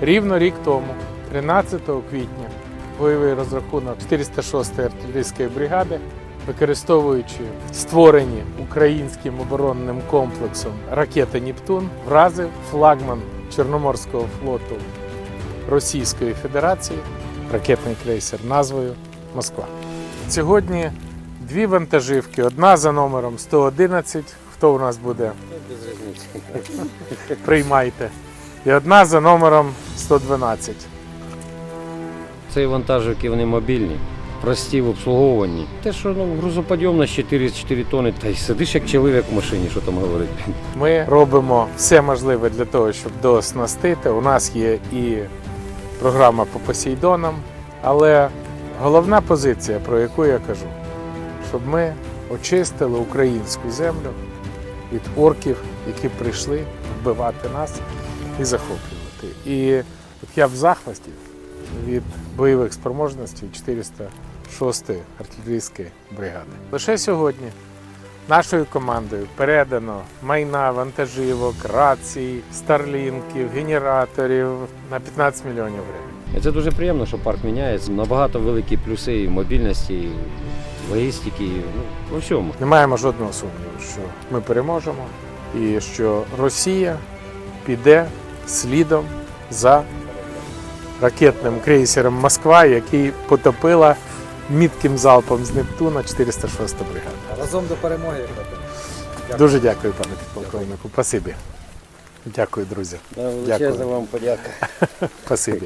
Рівно рік тому, 13 квітня, бойовий розрахунок 406-ї артилерійської бригади, використовуючи створені українським оборонним комплексом ракети Нептун, вразив флагман Чорноморського флоту Російської Федерації, ракетний крейсер назвою Москва. Сьогодні дві вантажівки, одна за номером 111. Хто у нас буде? Приймайте. І одна за номером 112. Ці вантажівки вони мобільні, прості в обслуговуванні. Те, що ну, грузоподйомність 404 тонни, та й сидиш як чоловік в машині, що там говорити. Ми робимо все можливе для того, щоб дооснастити. У нас є і програма по Посейдонам, але головна позиція, про яку я кажу, щоб ми очистили українську землю від орків, які прийшли вбивати нас і захоплювати. І от я в захваті від бойових спроможностей 406-ї артилерійської бригади. Лише сьогодні Нашою командою передано майна, вантажівок, рацій, старлінків, генераторів на 15 мільйонів гривень. Це дуже приємно, що парк міняється. Набагато великі плюси і мобільності, і і, ну, у всьому. Не маємо жодного сумніву, що ми переможемо і що Росія піде слідом за ракетним крейсером Москва, який потопила мітким залпом з Нептуна 406 бригада. Разом до перемоги. Дуже дякую, пане підполковнику. Спасибі. Дякую, друзі. Величезна Дякую. вам подяка. Спасибі.